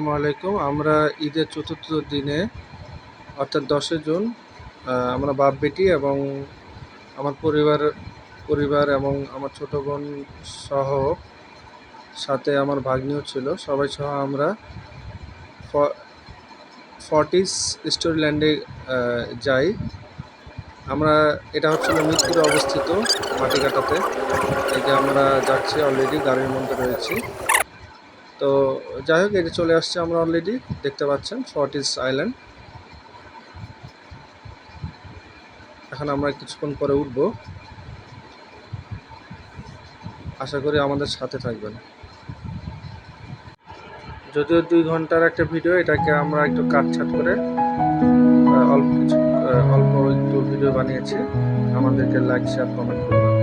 আসসালামু আলাইকুম। আমরা ঈদের চতুর্থ দিনে, অর্থাৎ দশে জুন আমরা বাপ বেটি এবং আমার পরিবার পরিবার এবং আমার ছোট বোন সহ সাথে আমার ভাগ্নিও ছিল। সবাই সহ আমরা ফর্টিস স্টোরিল্যান্ডে যাই। আমরা, এটা হচ্ছিল মিরপুরে অবস্থিত মাটিকাটাতে। এই যে আমরা যাচ্ছি অলরেডি গাড়ির মধ্যে রয়েছি। তো যাই হোক এটা চলে আসছে আমরা অলরেডি দেখতে পাচ্ছেন ফর্টিস আইল্যান্ড এখন আমরা কিছুক্ষণ পরে উঠব। আশা করি আমাদের সাথে থাকবেন। যদিও দুই ঘণ্টার একটা ভিডিও এটাকে আমরা একটু কাটছাট করে অল্প কিছু অল্প একটু ভিডিও বানিয়েছি। আমাদেরকে লাইক শেয়ার কমেন্ট করবেন।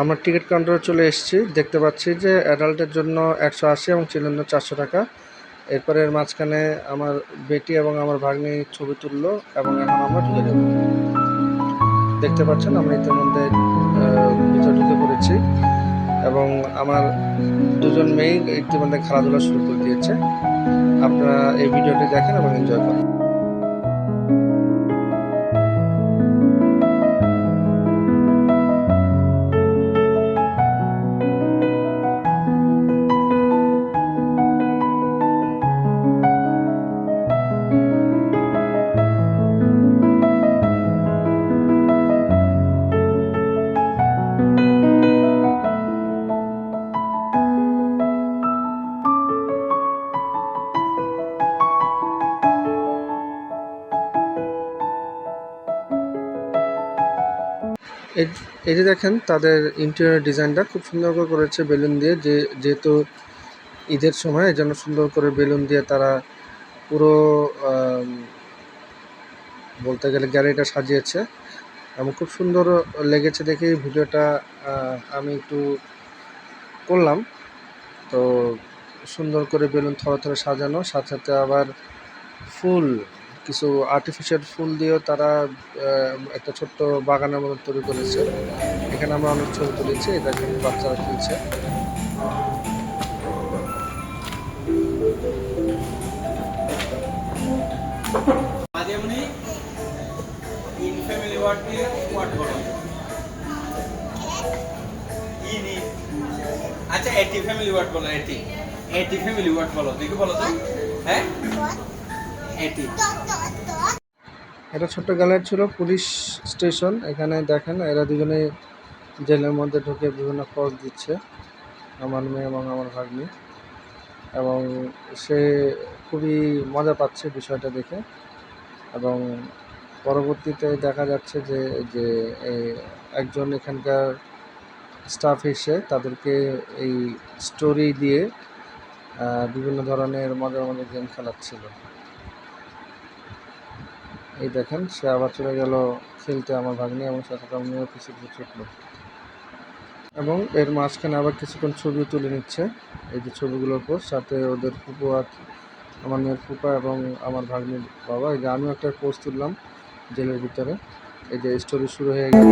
আমরা টিকিট কাউন্টারে চলে এসেছি। দেখতে পাচ্ছি যে অ্যাডাল্টের জন্য একশো আশি এবং চিলড্রেনের চারশো টাকা। এরপরে এর মাঝখানে আমার বেটি এবং আমার ভাগ্নি ছবি তুললো এবং এখন আমরা ঢুকে যাব। দেখতে পাচ্ছেন, আমরা ইতিমধ্যে ভিতরে ঢুকে পড়েছি এবং আমার দুজন মেয়ে ইতিমধ্যে খেলাধুলা শুরু করে দিয়েছে। আপনারা এই ভিডিওটি দেখেন এবং এনজয় করেন। যে দেখেন, তাদের ইন্টেরিয়র ডিজাইনটা খুব সুন্দর করে করেছে বেলুন দিয়ে। যে যেহেতু ঈদের সময় এই জন্য সুন্দর করে বেলুন দিয়ে তারা পুরো বলতে গেলে গ্যালারিটা সাজিয়েছে। এবং খুব সুন্দর লেগেছে দেখে ভিডিওটা আমি একটু করলাম। তো সুন্দর করে বেলুন থরে থরে সাজানো, সাথে সাথে আবার ফুল কিছু আর্টিফিশিয়াল ফুল দিয়েও তারা একটা ছোট্ট বাগানের মতো তৈরি করেছে। এখানে আমরা অনেক ছবি তুলেছি এটা বাচ্চারা খেলছে। আচ্ছা এটি ফ্যামিলি ওয়ার্ড বলো, এটি। এটি ফ্যামিলি ওয়ার্ড বলো, দেখি বলো তো। হ্যাঁ? এটি। এটা ছোট্ট গ্যালারি ছিল, পুলিশ স্টেশন। এখানে দেখেন, এরা দুজনে জেলের মধ্যে ঢুকে বিভিন্ন খরচ দিচ্ছে, আমার মেয়ে এবং আমার ভাগ্নি। এবং সে খুবই মজা পাচ্ছে বিষয়টা দেখে। এবং পরবর্তীতে দেখা যাচ্ছে যে যে একজন এখানকার স্টাফ এসে তাদেরকে এই স্টোরি দিয়ে বিভিন্ন ধরনের মজার মজার গেম খেলাচ্ছিল। এই দেখেন, সে আবার চলে গেল খেলতে আমার ভাগ্নি এবং সাথে আমিও কিছু কিছু ছুটলো। এবং এর মাঝখানে আবার কিছুক্ষণ ছবি তুলে নিচ্ছে। এই যে ছবিগুলোর পর সাথে ওদের ফুপু আর আমার মেয়ের ফুপা এবং আমার ভাগ্নির বাবা। এই যে আমিও একটা পোস্ট তুললাম জেলের ভিতরে। এই যে স্টোরি শুরু হয়ে গেল।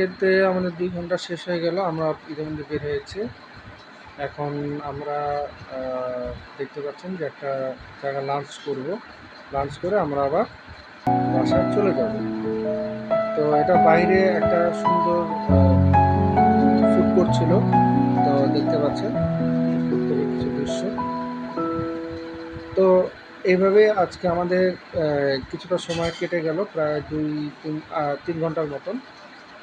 গেতে আমাদের দুই ঘণ্টা শেষ হয়ে গেল, আমরা ইতিমধ্যে বের হয়েছি। এখন আমরা দেখতে পাচ্ছেন যে একটা জায়গা লাঞ্চ করব। লাঞ্চ করে আমরা আবার বাসায় চলে যাব। তো এটা বাইরে একটা সুন্দর ফুড কোর্ট ছিল। তো দেখতে পাচ্ছেন কিছু দৃশ্য। তো এইভাবে আজকে আমাদের কিছুটা সময় কেটে গেল, প্রায় দুই, তিন তিন ঘণ্টার মতন।